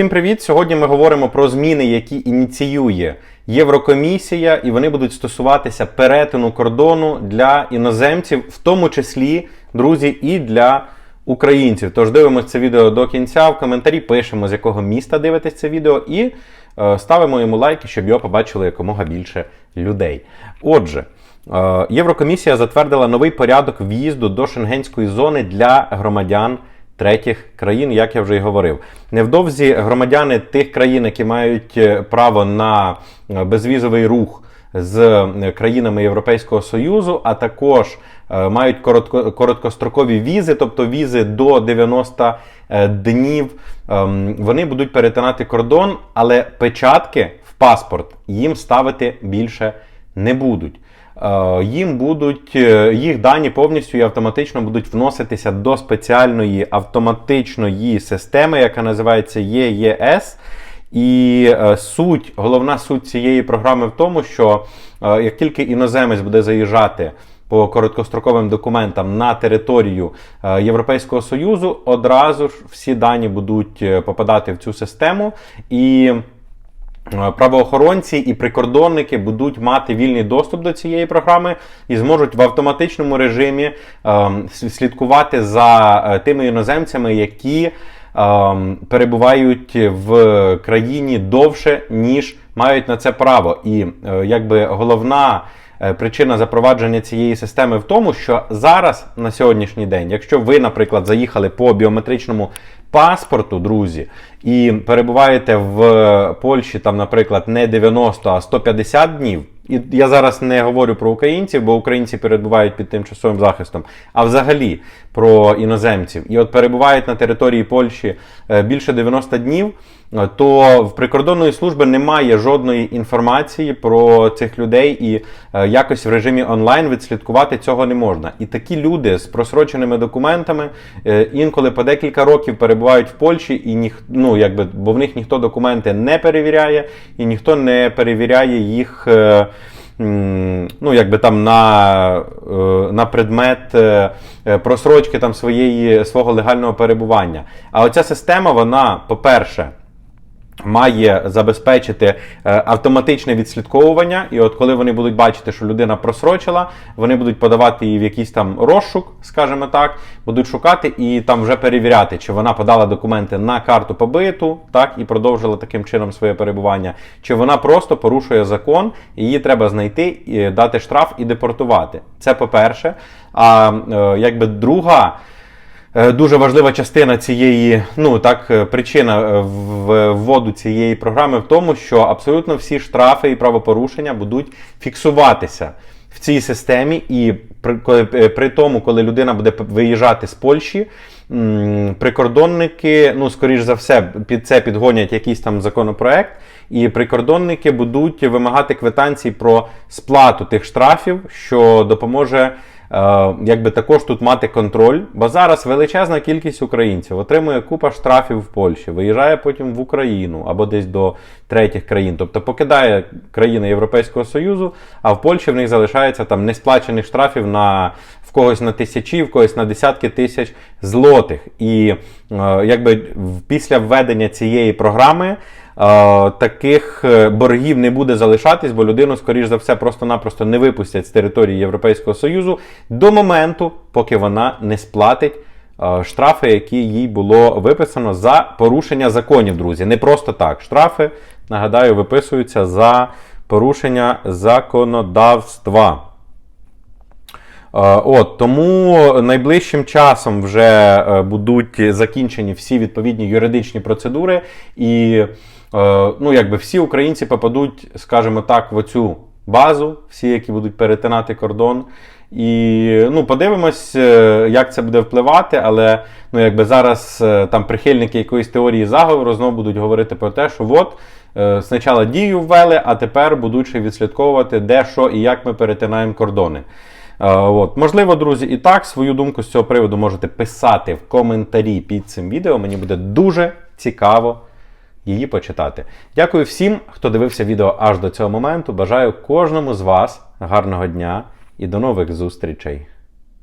Всім привіт! Сьогодні ми говоримо про зміни, які ініціює Єврокомісія, і вони будуть стосуватися перетину кордону для іноземців, в тому числі, друзі, і для українців. Тож дивимося це відео до кінця. В коментарі пишемо, з якого міста дивитесь це відео, і е, ставимо йому лайки, щоб його побачили якомога більше людей. Отже. Е, Єврокомісія затвердила новий порядок в'їзду до шенгенської зони для громадян третіх країн, як я вже й говорив. Невдовзі громадяни тих країн, які мають е, право на е, безвізовий рух з е, країнами Європейського Союзу, а також мають коротко, короткострокові візи, тобто візи до 90 е, днів, ем, вони будуть перетинати кордон, але печатки в паспорт їм ставити більше не будуть. Е, Їм будуть е, їх дані повністю і автоматично будуть вноситися до спеціальної автоматичної системи, яка називається ЄЕС. І е, суть, головна суть цієї програми в тому, що як тільки іноземець буде заїжджати по короткостроковим документам на територію Європейського Союзу, одразу ж всі дані будуть попадати в цю систему і. Е, Правоохоронці і прикордонники будуть мати вільний доступ до цієї програми і зможуть в автоматичному режимі ем, слідкувати за е, тими іноземцями, які ем, перебувають в країні довше, ніж мають на це право. І е, якби головна причина запровадження цієї системи в тому, що зараз на сьогоднішній день, якщо ви, наприклад, заїхали по біометричному паспорту, друзі, і перебуваєте в Польщі, там, наприклад, не 90, а 150 днів. І я зараз не говорю про українців, бо українці перебувають під тимчасовим захистом, а взагалі про іноземців. І от перебувають на території Польщі е, більше 90 днів, е, то в прикордонної служби немає жодної інформації про цих людей, і е, якось в режимі онлайн відслідкувати цього не можна. І такі люди з просроченими документами інколи по декілька років перебувають в Польщі, і ніх, ну, якби, бо в них ніхто документи не перевіряє, і ніхто не перевіряє їх. е, Ну, якби там на, е, на предмет е, просрочки там своєї, свого легального перебування. А оця система, вона, по-перше, має забезпечити е, автоматичне відслідковування, і от коли вони будуть бачити, що людина просрочила, вони будуть подавати її в якийсь там розшук, скажімо так, будуть шукати і там вже перевіряти, чи вона подала документи на карту побиту, так і продовжила таким чином своє перебування, чи вона просто порушує закон, і її треба знайти, і дати штраф і депортувати. Це по-перше. А е, якби друга. Е, Дуже важлива частина цієї, ну так, е, причина е, вводу цієї програми в тому, що абсолютно всі штрафи і правопорушення будуть фіксуватися в цій системі, і при, коли- при тому, коли людина буде виїжджати з Польщі, прикордонники, ну, скоріш за все, під це підгонять якийсь там законопроект, і прикордонники будуть вимагати квитанцій про сплату тих штрафів, що допоможе якби також тут мати контроль, бо зараз величезна кількість українців отримує купа штрафів в Польщі, виїжджає потім в Україну або десь до третіх країн, тобто покидає країни Європейського Союзу, а в Польщі в них залишається там несплачених штрафів на в когось на тисячі, в когось на десятки тисяч злотих. І е, якби після введення цієї програми. Е, Таких е, боргів не буде залишатись, бо людину, скоріш за все, просто-напросто не випустять з території Європейського Союзу до моменту, поки вона не сплатить е, штрафи, які їй було виписано за порушення законів, друзі. Не просто так. Штрафи, нагадаю, виписуються за порушення законодавства. Е, От тому найближчим часом вже е, будуть закінчені всі відповідні юридичні процедури, і е, ну, якби всі українці попадуть, скажімо так, в оцю базу, всі, які будуть перетинати кордон. І ну, подивимось, як це буде впливати, але ну, якби зараз там прихильники якоїсь теорії заговору знову будуть говорити про те, що от спочатку дію ввели, а тепер будуть ще відслідковувати, де що і як ми перетинаємо кордони. Е, От. Можливо, друзі, і так свою думку з цього приводу можете писати в коментарі під цим відео. Мені буде дуже цікаво її почитати. Дякую всім, хто дивився відео аж до цього моменту. Бажаю кожному з вас гарного дня і до нових зустрічей!